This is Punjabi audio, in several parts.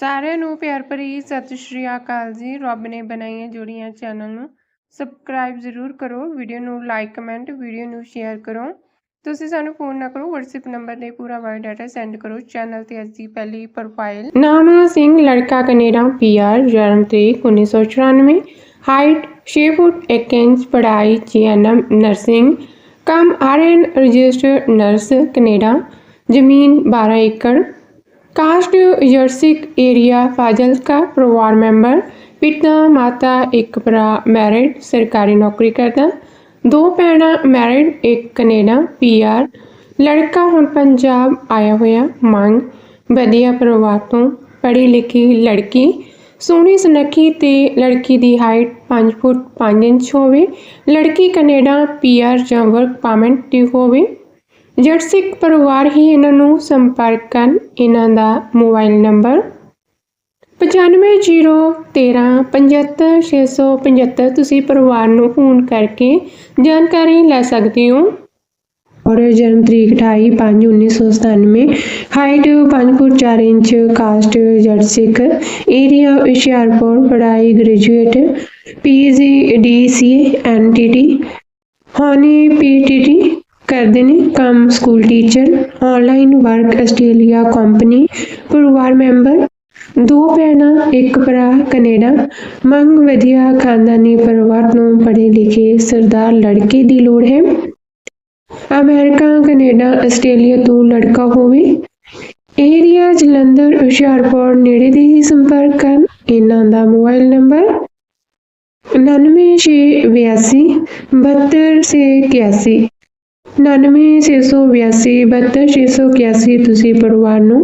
ਸਾਰਿਆਂ ਨੂੰ ਪਿਆਰ ਭਰੀ ਸਤਿ ਸ਼੍ਰੀ ਅਕਾਲ ਜੀ। ਰੱਬ ਨੇ ਬਣਾਈਆਂ ਜੋੜੀਆਂ ਚੈਨਲ ਨੂੰ ਸਬਸਕ੍ਰਾਈਬ ਜ਼ਰੂਰ ਕਰੋ ਵੀਡੀਓ ਨੂੰ ਲਾਈਕ ਕਮੈਂਟ ਵੀਡੀਓ ਨੂੰ ਸ਼ੇਅਰ ਕਰੋ। ਤੁਸੀਂ ਸਾਨੂੰ ਫੋਨ ਨਾ ਕਰੋ, WhatsApp ਨੰਬਰ ਤੇ ਪੂਰਾ ਬਾਇਓ ਡਾਟਾ ਸੈਂਡ ਕਰੋ। ਚੈਨਲ ਤੇ ਅੱਜ ਦੀ ਪਹਿਲੀ ਪ੍ਰੋਫਾਈਲ ਨਾਮ ਸਿੰਘ, ਲੜਕਾ ਕੈਨੇਡਾ ਪੀਆਰ ਜਨਮ ਤਰੀਕ 1994 ਹਾਈਟ 6 ਫੁੱਟ 1 ਇੰਚ, ਪੜ੍ਹਾਈ ਜੀਐਨਐਮ ਨਰਸਿੰਗ ਕੰਮ ਆਰਐਨ ਰਜਿਸਟਰਡ ਨਰਸ ਕੈਨੇਡਾ। ਜ਼ਮੀਨ 12 ਏਕੜ। ਕਾਸਟ ਯਰਸਿਕ ਏਰੀਆ ਫਾਜ਼ਿਲਕਾ ਪਰਿਵਾਰ ਮੈਂਬਰ, ਪਿਤਾ, ਮਾਤਾ, ਇੱਕ ਭਰਾ, ਮੈਰਿਡ, ਸਰਕਾਰੀ ਨੌਕਰੀ ਕਰਦਾ। ਦੋ ਭੈਣਾਂ, ਮੈਰਿਡ, ਇੱਕ ਕੈਨੇਡਾ ਪੀਆਰ ਲੜਕਾ ਹੁਣ ਪੰਜਾਬ ਆਇਆ ਹੋਇਆ, ਮੰਗ, ਵਧੀਆ ਪਰਿਵਾਰ ਤੋਂ। ਪੜ੍ਹੀ ਲਿਖੀ ਲੜਕੀ, ਸੋਹਣੀ ਸੁਨੱਖੀ ਤੇ ਲੜਕੀ ਦੀ ਹਾਈਟ 5 ਫੁੱਟ 5 ਇੰਚ ਹੋਵੇ। ਲੜਕੀ ਕੈਨੇਡਾ ਪੀਆਰ ਜਾਂ ਵਰਕ ਪਰਮਿਟ ਦੀ ਹੋਵੇ। ਜੱਟ ਸਿੱਖ ਪਰਿਵਾਰ ਹੀ ਇਹਨਾਂ ਨੂੰ ਸੰਪਰਕ ਕਰਨ, ਇਹਨਾਂ ਦਾ ਮੋਬਾਈਲ ਨੰਬਰ 9501375675 ਤੁਸੀਂ ਪਰਿਵਾਰ ਨੂੰ ਫੋਨ ਕਰਕੇ ਜਾਣਕਾਰੀ ਲੈ ਸਕਦੇ ਹੋ। ਔਰ ਜਨਮ ਤਰੀਕ 28/5/1997 ਹਾਈਟ 5 ਫੁੱਟ 4 ਇੰਚ ਕਾਸਟ ਜੱਟ ਸਿੱਖ ਏਰੀਆ ਹੁਸ਼ਿਆਰਪੁਰ, ਪੜ੍ਹਾਈ ਗ੍ਰੈਜੂਏਟ ਪੀਜੀ ਡੀਸੀ ਐਨਟੀਟੀ ਹਾਨੀ ਪੀਟੀਟੀ ਕਰਦੇ ਨੇ ਕੰਮ school teacher online work Australia company ਪਰਿਵਾਰ ਮੈਂਬਰ ਦੋ ਭੈਣਾਂ, ਇੱਕ ਭਰਾ, ਕੈਨੇਡਾ, ਮੰਗ ਵਧੀਆ ਖਾਨਦਾਨੀ ਪਰਿਵਾਰ ਨੂੰ ਪੜ੍ਹੇ ਲਿਖੇ ਸਰਦਾਰ ਲੜਕੇ ਦੀ ਲੋੜ ਹੈ। ਅਮਰੀਕਾ, ਕੈਨੇਡਾ, ਆਸਟ੍ਰੇਲੀਆ ਤੋਂ ਲੜਕਾ ਹੋਵੇ। ਏਰੀਆ ਜਲੰਧਰ, ਹੁਸ਼ਿਆਰਪੁਰ ਨੇੜੇ ਦੇ ਹੀ ਸੰਪਰਕ ਕਰਨ। ਇਹਨਾਂ ਦਾ ਮੋਬਾਈਲ ਨੰਬਰ 9682 7281 9682 7281 ਤੁਸੀਂ ਪਰਿਵਾਰ ਨੂੰ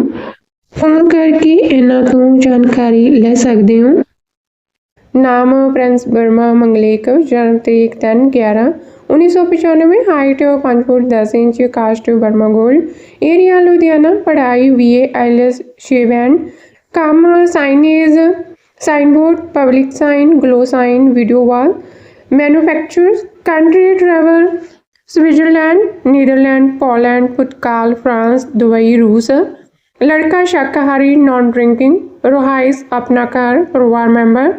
ਫੋਨ ਕਰਕੇ ਇਹਨਾਂ ਤੋਂ ਜਾਣਕਾਰੀ ਲੈ ਸਕਦੇ ਹੋ। ਨਾਮ ਪ੍ਰਿੰਸ ਬਰਮਾ ਮੰਗਲੇਕ ਜਨਮ ਤਰੀਕ 3 11 1995 ਹਾਈਟ 5 ਫੁੱਟ 10 ਇੰਚ, ਕਾਸਟ ਬਰਮਾ ਗੋਲਡ, ਏਰੀਆ ਲੁਧਿਆਣਾ, ਪੜ੍ਹਾਈ ਬੀਏ ਆਈਲੈਸ ਸ਼ੇਵੈਨ ਕੰਮ signage, signboard, public sign, glow sign, video wall manufacturers country travel Switzerland, Netherland, Poland ਪੁਰਤਗਾਲ ਫਰਾਂਸ, ਦੁਬਈ, ਰੂਸ। ਲੜਕਾ ਸ਼ਾਕਾਹਾਰੀ ਨਾਨ ਡਰਿੰਕਿੰਗ ਰੋਹਾਇਸ, ਆਪਣਾ ਘਰ, ਪਰਿਵਾਰ ਮੈਂਬਰ।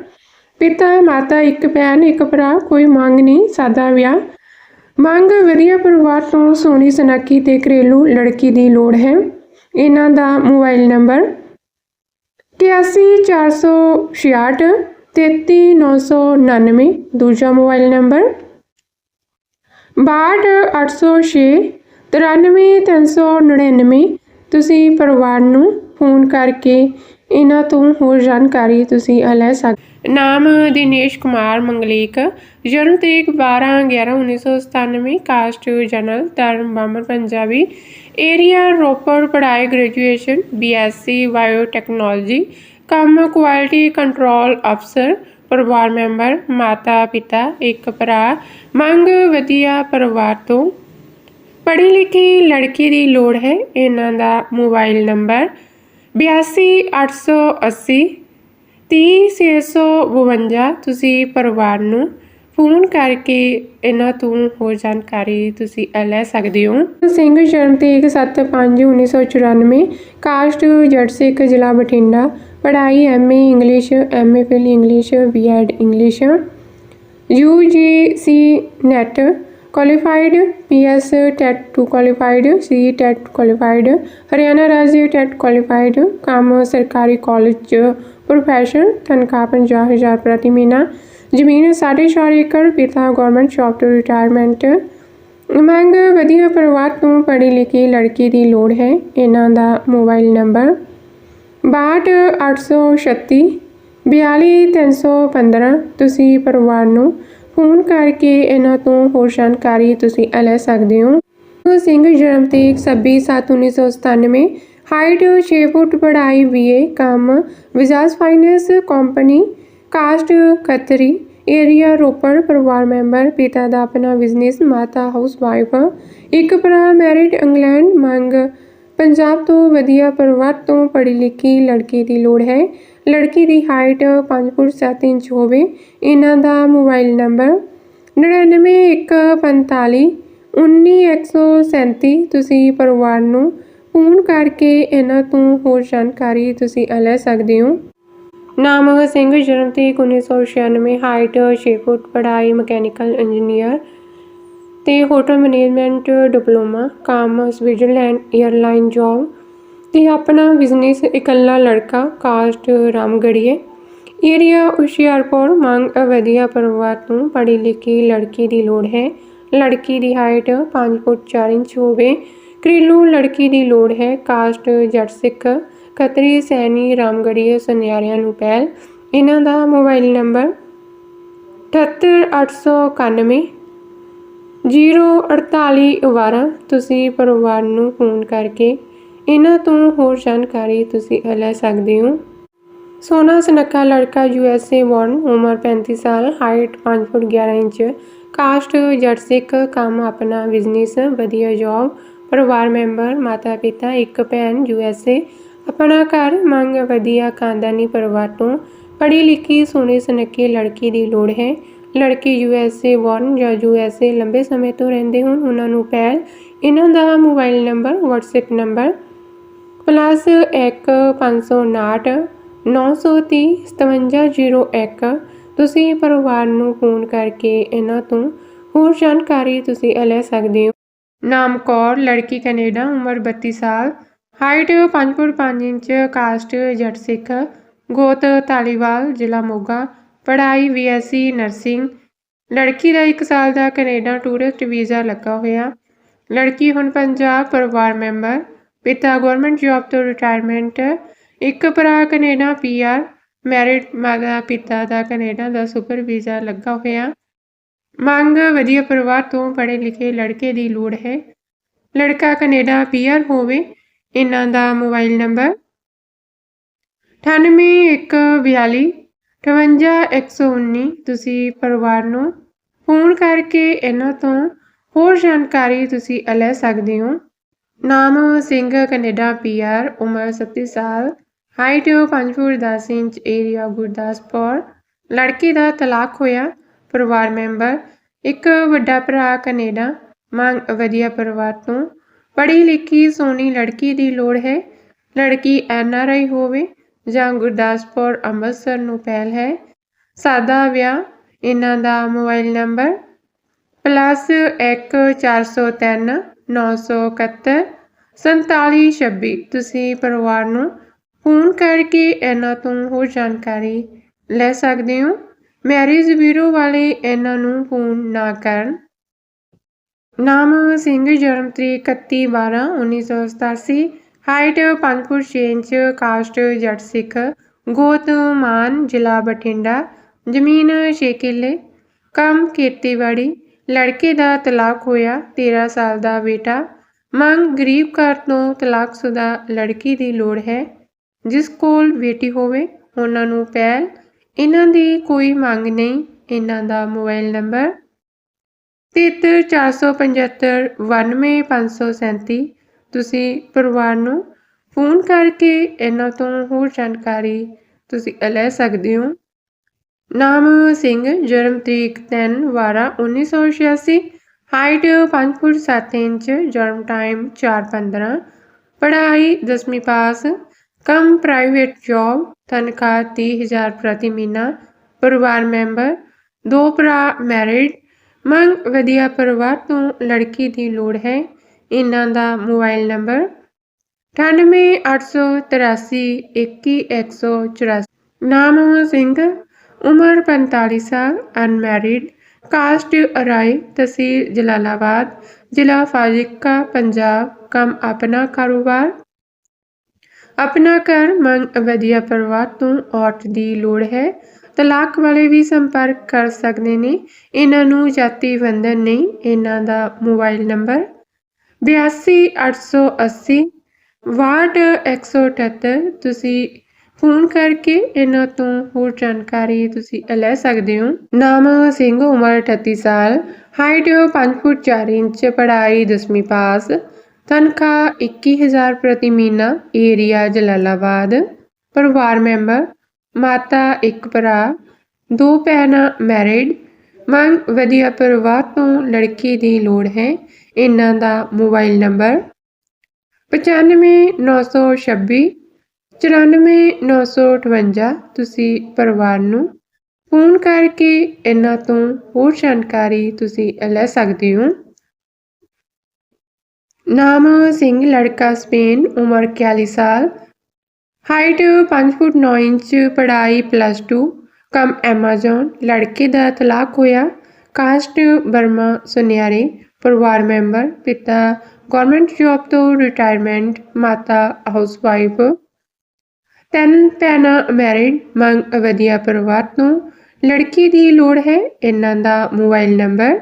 ਪਿਤਾ, ਮਾਤਾ, ਇੱਕ ਭੈਣ, ਇੱਕ ਭਰਾ, ਕੋਈ ਮੰਗ ਨਹੀਂ, ਸਾਦਾ ਵਿਆਹ। ਮੰਗ ਵਧੀਆ ਪਰਿਵਾਰ ਤੋਂ ਸੋਹਣੀ ਸੁਨੱਖੀ ਤੇ ਘਰੇਲੂ ਲੜਕੀ ਦੀ ਲੋੜ ਹੈ। ਇਹਨਾਂ ਦਾ ਮੋਬਾਈਲ ਨੰਬਰ 81466 33999 ਦੂਜਾ ਮੋਬਾਈਲ ਨੰਬਰ 62806 93399 ਤੁਸੀਂ ਪਰਿਵਾਰ ਨੂੰ ਫੋਨ ਕਰਕੇ ਇਹਨਾਂ ਤੋਂ ਹੋਰ ਜਾਣਕਾਰੀ ਤੁਸੀਂ ਲੈ ਸਕਦੇ ਨਾਮ ਦਿਨੇਸ਼ ਕੁਮਾਰ ਮੰਗਲੀਕ, ਜਨਮ ਤਰੀਕ 12 11 1997 ਕਾਸਟ ਜਨਰਲ, ਧਰਮ ਬਾਮਨ ਪੰਜਾਬੀ। ਏਰੀਆ ਰੋਪੜ, ਪੜ੍ਹਾਈ, ਗ੍ਰੈਜੂਏਸ਼ਨ ਬੀਐਸਸੀ ਬਾਇਓਟੈਕਨੋਲੋਜੀ। ਕੰਮ ਕੁਆਲਿਟੀ ਕੰਟਰੋਲ ਅਫਸਰ ਪਰਿਵਾਰ ਮੈਂਬਰ, ਮਾਤਾ, ਪਿਤਾ, ਇੱਕ ਭਰਾ, ਮੰਗ ਵਧੀਆ ਪਰਿਵਾਰ ਤੋਂ। ਪੜ੍ਹੀ ਲਿਖੀ ਲੜਕੀ ਦੀ ਲੋੜ ਹੈ। ਇਹਨਾਂ ਦਾ ਮੋਬਾਈਲ ਨੰਬਰ 82880 30652 ਤੁਸੀਂ ਪਰਿਵਾਰ ਨੂੰ ਫੋਨ ਕਰਕੇ ਇਹਨਾਂ ਤੋਂ ਹੋਰ ਜਾਣਕਾਰੀ ਤੁਸੀਂ ਲੈ ਸਕਦੇ ਹੋ। ਸਿੰਘ ਜਨਮ ਤਰੀਕ 7/5/1994 ਕਾਸਟ ਜੱਟ ਸਿੱਖ ਜ਼ਿਲ੍ਹਾ ਬਠਿੰਡਾ। ਪੜ੍ਹਾਈ MA English MA phil English BEd English UGC NET qualified PS TET 2 qualified, C TET qualified Haryana ਰਾਜ TET qualified ਕੰਮ ਸਰਕਾਰੀ ਕਾਲਜ ਚ ਪ੍ਰੋਫੈਸ਼ਨ ਤਨਖਾਹ 50000 ਪ੍ਰਤੀ ਮਹੀਨਾ ਜ਼ਮੀਨ 4.5 ਏਕੜ, ਪਿਤਾ ਗਵਰਨਮੈਂਟ ਜੌਬ ਤੋਂ ਰਿਟਾਇਰਮੈਂਟ ਮੰਗ, ਵਧੀਆ ਪਰਿਵਾਰ ਤੋਂ ਪੜ੍ਹੀ ਲਿਖੀ ਲੜਕੀ ਦੀ ਲੋੜ ਹੈ, ਇਹਨਾਂ ਦਾ ਮੋਬਾਈਲ ਨੰਬਰ 62836 42315 ਤੁਸੀਂ ਪਰਿਵਾਰ ਨੂੰ ਫੋਨ ਕਰਕੇ ਇਹਨਾਂ ਤੋਂ ਹੋਰ ਜਾਣਕਾਰੀ ਤੁਸੀਂ ਲੈ ਸਕਦੇ ਹੋ। ਸਿੰਘ ਜਨਮ ਤਰੀਕ 26/7/1997 ਹਾਈਟ 6 ਫੁੱਟ, ਪੜ੍ਹਾਈ ਬੀਏ ਕੰਮ ਵਿਜਾਸ finance company, caste Khatri area Ropar, ਪਰਿਵਾਰ ਮੈਂਬਰ, ਪਿਤਾ ਦਾ ਆਪਣਾ ਬਿਜ਼ਨਸ ਮਾਤਾ ਹਾਊਸ ਵਾਈਫ ਇੱਕ ਭਰਾ ਮੈਰਿਡ ਇੰਗਲੈਂਡ, ਮੰਗ ਪੰਜਾਬ ਤੋਂ ਵਧੀਆ ਪਰਿਵਾਰ ਤੋਂ ਪੜ੍ਹੀ ਲਿਖੀ ਲੜਕੀ ਦੀ ਲੋੜ ਹੈ। ਲੜਕੀ ਦੀ ਹਾਈਟ 5 ਫੁੱਟ 7 ਇੰਚ ਹੋਵੇ। ਇਹਨਾਂ ਦਾ ਮੋਬਾਈਲ ਨੰਬਰ 99145 19137 ਤੁਸੀਂ ਪਰਿਵਾਰ ਨੂੰ ਫੋਨ ਕਰਕੇ ਇਹਨਾਂ ਤੋਂ ਹੋਰ ਜਾਣਕਾਰੀ ਤੁਸੀਂ ਲੈ ਸਕਦੇ ਹੋ। ਨਾਮ ਸਿੰਘ, ਜਨਮ ਤਰੀਕ 1996 ਹਾਈਟ 6 ਫੁੱਟ, ਪੜ੍ਹਾਈ ਮਕੈਨੀਕਲ ਇੰਜੀਨੀਅਰ। ਅਤੇ ਹੋਟਲ ਮੈਨੇਜਮੈਂਟ, ਡਿਪਲੋਮਾ ਕਾਮ ਸਵਿਟਜ਼ਰਲੈਂਡ ਏਅਰਲਾਈਨ, ਜੋਬ ਅਤੇ ਆਪਣਾ ਬਿਜ਼ਨਸ ਇਕੱਲਾ ਲੜਕਾ ਕਾਸਟ ਰਾਮਗੜੀਏ। ਏਰੀਆ ਹੁਸ਼ਿਆਰਪੁਰ ਮੰਗ ਵਧੀਆ ਪਰਿਵਾਰ ਤੋਂ ਪੜ੍ਹੀ ਲਿਖੀ ਲੜਕੀ ਦੀ ਲੋੜ ਹੈ। ਲੜਕੀ ਦੀ ਹਾਈਟ 5 ਫੁੱਟ 4 ਇੰਚ ਹੋਵੇ। ਘਰੇਲੂ ਲੜਕੀ ਦੀ ਲੋੜ ਹੈ ਕਾਸਟ ਜੱਟ ਸਿੱਖ, ਖਤਰੀ, ਸੈਣੀ, ਰਾਮਗੜੀਏ ਸੁਨਿਆਰਿਆਂ ਨੂੰ ਪਹਿਲ। ਇਹਨਾਂ ਦਾ ਮੋਬਾਈਲ ਨੰਬਰ 78891 04812 ਤੁਸੀਂ ਪਰਿਵਾਰ ਨੂੰ ਫੋਨ ਕਰਕੇ ਇਹਨਾਂ ਤੋਂ ਹੋਰ ਜਾਣਕਾਰੀ ਤੁਸੀਂ ਲੈ ਸਕਦੇ ਹੋ। ਸੋਨਾ ਸੁਨੱਖਾ ਲੜਕਾ ਯੂਐਸਏ ਬੌਰਨ ਉਮਰ 35 ਸਾਲ ਹਾਈਟ 5 ਫੁੱਟ 11 ਇੰਚ ਕਾਸਟ ਜੱਟ ਸਿੱਖ, ਕੰਮ ਆਪਣਾ ਬਿਜ਼ਨਸ ਵਧੀਆ ਜੌਬ ਪਰਿਵਾਰ ਮੈਂਬਰ ਮਾਤਾ ਪਿਤਾ ਇੱਕ ਭੈਣ ਯੂਐਸਏ ਆਪਣਾ ਘਰ, ਮੰਗ ਵਧੀਆ ਖਾਨਦਾਨੀ ਪਰਿਵਾਰ ਤੋਂ ਪੜ੍ਹੀ ਲਿਖੀ ਸੋਹਣੀ ਸੁਨੱਖੀ ਲੜਕੀ ਦੀ ਲੋੜ ਹੈ। ਲੜਕੀ ਯੂਐਸਏ ਵਾਰਨ ਜਾਂ ਯੂਐਸਏ ਲੰਬੇ ਸਮੇਂ ਤੋਂ ਰਹਿੰਦੇ ਹੋਣ, ਉਹਨਾਂ ਨੂੰ ਪਹਿਲ ਇਹਨਾਂ ਦਾ mobile number, WhatsApp number plus 1 559 930 5701 ਤੁਸੀਂ ਪਰਿਵਾਰ ਨੂੰ ਫੋਨ ਕਰਕੇ ਇਹਨਾਂ ਤੋਂ ਹੋਰ ਜਾਣਕਾਰੀ ਤੁਸੀਂ ਲੈ ਸਕਦੇ ਹੋ। ਨਾਮ ਕੌਰ, ਲੜਕੀ ਕੈਨੇਡਾ, ਉਮਰ 32 ਸਾਲ। ਹਾਈਟ 5 ਫੁੱਟ 5 ਇੰਚ, ਕਾਸਟ ਜੱਟ ਸਿੱਖ। ਗੋਤ ਧਾਲੀਵਾਲ, ਜ਼ਿਲ੍ਹਾ ਮੋਗਾ। ਪੜ੍ਹਾਈ ਬੀਐਸਸੀ ਨਰਸਿੰਗ। ਲੜਕੀ ਦਾ 1 ਸਾਲ ਦਾ ਕੈਨੇਡਾ ਟੂਰਿਸਟ ਵੀਜ਼ਾ ਲੱਗਾ ਹੋਇਆ। ਲੜਕੀ ਹੁਣ ਪੰਜਾਬ ਪਰਿਵਾਰ ਮੈਂਬਰ, ਪਿਤਾ ਗਵਰਨਮੈਂਟ ਜੌਬ ਤੋਂ ਰਿਟਾਇਰਮੈਂਟ ਇੱਕ ਭਰਾ ਕੈਨੇਡਾ ਪੀਆਰ ਮੈਰਿਡ ਮਾਤਾ ਪਿਤਾ ਦਾ ਕੈਨੇਡਾ ਦਾ ਸੁਪਰ ਵੀਜ਼ਾ ਲੱਗਾ ਹੋਇਆ। ਮੰਗ ਵਧੀਆ ਪਰਿਵਾਰ ਤੋਂ ਪੜ੍ਹੇ ਲਿਖੇ ਲੜਕੇ ਦੀ ਲੋੜ ਹੈ। ਲੜਕਾ ਕੈਨੇਡਾ ਪੀਆਰ ਹੋਵੇ, ਇਹਨਾਂ ਦਾ ਮੋਬਾਈਲ ਨੰਬਰ 9814 58119 ਤੁਸੀਂ ਪਰਿਵਾਰ ਨੂੰ ਫੋਨ ਕਰਕੇ ਇਹਨਾਂ ਤੋਂ ਹੋਰ ਜਾਣਕਾਰੀ ਤੁਸੀਂ ਲੈ ਸਕਦੇ ਹੋ। ਨਾਮ ਸਿੰਘ, ਕੈਨੇਡਾ ਪੀਆਰ ਉਮਰ 37 ਸਾਲ, height 5 foot 10 inch, area Gurdaspur. ਲੜਕੀ ਦਾ ਤਲਾਕ ਹੋਇਆ, ਪਰਿਵਾਰ ਮੈਂਬਰ। ਇੱਕ ਵੱਡਾ ਭਰਾ, ਕੈਨੇਡਾ। ਮੰਗ, ਵਧੀਆ ਪਰਿਵਾਰ ਤੋਂ। ਪੜ੍ਹੀ ਲਿਖੀ ਸੋਹਣੀ ਲੜਕੀ ਦੀ ਲੋੜ ਹੈ। ਲੜਕੀ ਐਨ ਆਰ ਆਈ ਹੋਵੇ। ਜਾਂ ਗੁਰਦਾਸਪੁਰ ਅੰਮ੍ਰਿਤਸਰ ਨੂੰ ਪਹਿਲ ਹੈ। ਸਾਦਾ ਵਿਆਹ, ਇਹਨਾਂ ਦਾ ਮੋਬਾਈਲ ਨੰਬਰ ਪਲੱਸ 1 403 931 4726 ਤੁਸੀਂ ਪਰਿਵਾਰ ਨੂੰ ਫੋਨ ਕਰਕੇ ਇਹਨਾਂ ਤੋਂ ਹੋਰ ਜਾਣਕਾਰੀ ਲੈ ਸਕਦੇ ਹੋ। ਮੈਰਿਜ ਬਿਊਰੋ ਵਾਲੇ ਇਹਨਾਂ ਨੂੰ ਫੋਨ ਨਾ ਕਰਨ। ਨਾਮ ਸਿੰਘ, ਜਨਮ ਤਰੀਕ 31 12 1987 ਹਾਈਟ 5 ਫੁੱਟ 6 ਇੰਚ, ਕਾਸਟ ਜੱਟ ਸਿੱਖ, ਗੋਤ ਮਾਨ, ਜ਼ਿਲ੍ਹਾ ਬਠਿੰਡਾ, ਜ਼ਮੀਨ 6 ਕਿੱਲੇ, ਕੰਮ ਖੇਤੀਬਾੜੀ, ਲੜਕੇ ਦਾ ਤਲਾਕ ਹੋਇਆ 13 ਸਾਲ ਦਾ ਬੇਟਾ, ਮੰਗ ਗਰੀਬ ਘਰ ਤੋਂ ਤਲਾਕਸ਼ੁਦਾ ਲੜਕੀ ਦੀ ਲੋੜ ਹੈ, ਜਿਸ ਕੋਲ ਬੇਟੀ ਹੋਵੇ, ਉਹਨਾਂ ਨੂੰ ਪਹਿਲ, ਇਹਨਾਂ ਦੀ ਕੋਈ ਮੰਗ ਨਹੀਂ, ਇਹਨਾਂ ਦਾ ਮੋਬਾਈਲ ਨੰਬਰ 73 475 ਤੁਸੀਂ ਪਰਿਵਾਰ ਨੂੰ ਫੋਨ ਕਰਕੇ ਇਹਨਾਂ ਤੋਂ ਹੋਰ ਜਾਣਕਾਰੀ ਤੁਸੀਂ ਲੈ ਸਕਦੇ ਹੋ। ਨਾਮ ਸਿੰਘ, ਜਨਮ ਤਰੀਕ 3 12 1986 ਹਾਈਟ 5 ਫੁੱਟ 7 ਇੰਚ, ਜਨਮ ਟਾਈਮ 4:15 ਪੜ੍ਹਾਈ 10ਵੀਂ ਪਾਸ, ਕੰਮ ਪ੍ਰਾਈਵੇਟ ਜੌਬ ਤਨਖਾਹ 30000 ਪ੍ਰਤੀ ਮਹੀਨਾ, ਪਰਿਵਾਰ ਮੈਂਬਰ ਦੋ ਭਰਾ ਮੈਰਿਡ ਮੰਗ ਵਧੀਆ ਪਰਿਵਾਰ ਤੋਂ ਲੜਕੀ ਦੀ ਲੋੜ ਹੈ। ਇਹਨਾਂ ਦਾ ਮੋਬਾਈਲ ਨੰਬਰ 9883 21184 ਨਾਮ ਸਿੰਘ, ਉਮਰ 45 ਸਾਲ, ਅਨਮੈਰਿਡ, ਕਾਸਟ ਅਰਾਈ ਤਹਿਸੀਲ ਜਲਾਲਾਬਾਦ, ਜ਼ਿਲ੍ਹਾ ਫਾਜ਼ਿਲਕਾ, ਪੰਜਾਬ। ਕੰਮ ਆਪਣਾ ਕਾਰੋਬਾਰ? ਆਪਣਾ ਘਰ ਮੰਗ ਵਧੀਆ ਪਰਿਵਾਰ ਤੋਂ ਔਰਤ ਦੀ ਲੋੜ ਹੈ। ਤਲਾਕ ਵਾਲੇ ਵੀ ਸੰਪਰਕ ਕਰ ਸਕਦੇ ਨੇ। ਇਹਨਾਂ ਨੂੰ ਜਾਤੀ ਬੰਧਨ ਨਹੀਂ, ਇਹਨਾਂ ਦਾ ਮੋਬਾਈਲ ਨੰਬਰ 82880 ਵਾਟ 178 ਤੁਸੀਂ ਫੋਨ ਕਰਕੇ ਇਹਨਾਂ ਤੋਂ ਹੋਰ ਜਾਣਕਾਰੀ ਤੁਸੀਂ ਲੈ ਸਕਦੇ ਹੋ। ਨਾਮ ਸਿੰਘ, ਉਮਰ 38 ਸਾਲ ਹਾਈਟ 5 ਫੁੱਟ 4 ਇੰਚ, ਪੜ੍ਹਾਈ 10ਵੀਂ ਪਾਸ, ਤਨਖਾਹ 21000 ਪ੍ਰਤੀ ਮਹੀਨਾ ਏਰੀਆ ਜਲਾਲਾਬਾਦ, ਪਰਿਵਾਰ ਮੈਂਬਰ, ਮਾਤਾ ਇੱਕ ਭਰਾ, ਦੋ ਭੈਣਾਂ ਮੈਰਿਡ ਮੰਗ ਵਧੀਆ ਪਰਿਵਾਰ ਤੋਂ ਲੜਕੀ ਦੀ ਲੋੜ ਹੈ। ਇਹਨਾਂ ਦਾ ਮੋਬਾਈਲ ਨੰਬਰ 95926 94958 ਤੁਸੀਂ ਪਰਿਵਾਰ ਨੂੰ ਫੋਨ ਕਰਕੇ ਇਹਨਾਂ ਤੋਂ ਹੋਰ ਜਾਣਕਾਰੀ ਤੁਸੀਂ ਲੈ ਸਕਦੇ ਹੋ। ਨਾਮ ਸਿੰਘ, ਲੜਕਾ ਸਪੇਨ, ਉਮਰ 41 ਸਾਲ, ਹਾਈਟ 5 ਫੁੱਟ 9 ਇੰਚ, ਪੜ੍ਹਾਈ ਪਲੱਸ 2 ਕਮ ਐਮਾਜ਼ਨ ਲੜਕੇ ਦਾ ਤਲਾਕ ਹੋਇਆ ਕਾਸਟ ਬਰਮਾ ਸੁਨਿਆਰੇ ਪਰਿਵਾਰ ਮੈਂਬਰ, ਪਿਤਾ ਗਵਰਨਮੈਂਟ ਜੌਬ ਤੋਂ ਰਿਟਾਇਰਮੈਂਟ ਮਾਤਾ ਹਾਊਸਵਾਈਫ ਤਿੰਨ ਭੈਣਾਂ ਮੈਰਿਡ ਮੰਗ ਵਧੀਆ ਪਰਿਵਾਰ ਤੋਂ। ਲੜਕੀ ਦੀ ਲੋੜ ਹੈ, ਇਹਨਾਂ ਦਾ ਮੋਬਾਈਲ ਨੰਬਰ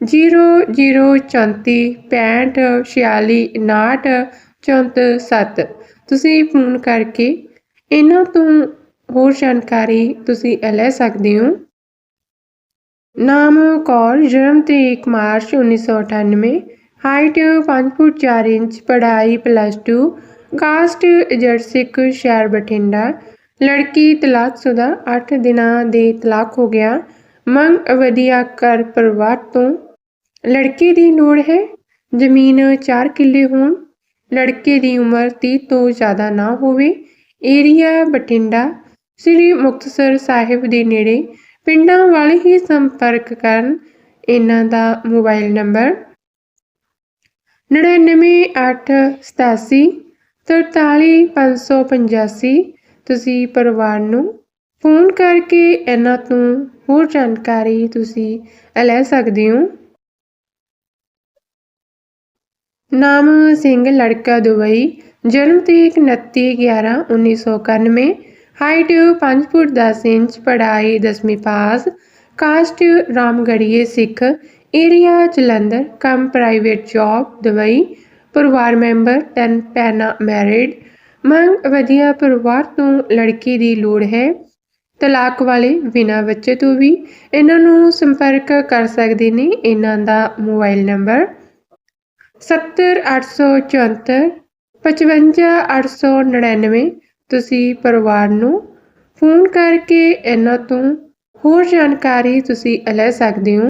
0034 65 46 59 34 7 ਤੁਸੀਂ ਫੋਨ ਕਰਕੇ ਇਹਨਾਂ ਤੋਂ ਹੋਰ ਜਾਣਕਾਰੀ ਤੁਸੀਂ ਲੈ ਸਕਦੇ ਹੋ। ਨਾਮ ਕੌਰ, ਜਨਮ ਤਰੀਕ ਮਾਰਚ 1998 ਹਾਈਟ 5 ਫੁੱਟ 4 ਇੰਚ, ਪੜ੍ਹਾਈ ਪਲੱਸ 2 ਕਾਸਟ ਜਰਸਿਕ ਸ਼ਹਿਰ ਬਠਿੰਡਾ, ਲੜਕੀ ਤਲਾਕਸ਼ੁਦਾ 8 ਦਿਨਾਂ ਦੇ ਤਲਾਕ ਹੋ ਗਿਆ। ਮੰਗ ਵਧੀਆ ਕਰ ਪਰਿਵਾਰ ਤੋਂ। ਲੜਕੇ ਦੀ ਲੋੜ ਹੈ, ਜ਼ਮੀਨ 4 ਕਿੱਲੇ ਹੋਣ। ਲੜਕੇ ਦੀ ਉਮਰ 30 ਤੋਂ ਜ਼ਿਆਦਾ ਨਾ ਹੋਵੇ। ਏਰੀਆ ਬਠਿੰਡਾ, ਸ੍ਰੀ ਮੁਕਤਸਰ ਸਾਹਿਬ ਦੇ ਨੇੜੇ ਪਿੰਡਾਂ ਵਾਲੇ ਹੀ ਸੰਪਰਕ ਕਰਨ ਇਹਨਾਂ ਦਾ ਮੋਬਾਈਲ ਨੰਬਰ 99887 43585 ਤੁਸੀਂ ਪਰਿਵਾਰ ਨੂੰ ਫੋਨ ਕਰਕੇ ਇਹਨਾਂ ਤੋਂ ਹੋਰ ਜਾਣਕਾਰੀ ਤੁਸੀਂ ਲੈ ਸਕਦੇ ਹੋ। ਨਾਮ ਸਿੰਘ ਲੜਕਾ ਦੁਬਈ, ਜਨਮ ਤਰੀਕ 29 11 1991 ਹਾਈਟ 5 ਫੁੱਟ 10 ਇੰਚ ਪੜ੍ਹਾਈ 10ਵੀਂ ਪਾਸ ਕਾਸਟ ਰਾਮਗੜੀਏ ਸਿੱਖ ਏਰੀਆ ਜਲੰਧਰ ਕੰਮ ਪ੍ਰਾਈਵੇਟ ਜੌਬ ਦੁਬਈ ਪਰਿਵਾਰ ਮੈਂਬਰ ਤਿੰਨ ਪੈਨਾ ਮੈਰਿਡ ਮੰਗ ਵਧੀਆ ਪਰਿਵਾਰ ਤੋਂ ਲੜਕੀ ਦੀ ਲੋੜ ਹੈ ਤਲਾਕ ਵਾਲੇ ਬਿਨਾਂ ਬੱਚੇ ਤੋਂ ਵੀ ਇਹਨਾਂ ਨੂੰ ਸੰਪਰਕ ਕਰ ਸਕਦੇ ਨੇ ਇਹਨਾਂ ਦਾ ਮੋਬਾਈਲ ਨੰਬਰ 70874 55899 ਤੁਸੀਂ ਪਰਿਵਾਰ ਨੂੰ ਫੋਨ ਕਰਕੇ ਇਹਨਾਂ ਤੋਂ ਹੋਰ ਜਾਣਕਾਰੀ ਤੁਸੀਂ ਲੈ ਸਕਦੇ ਹੋ।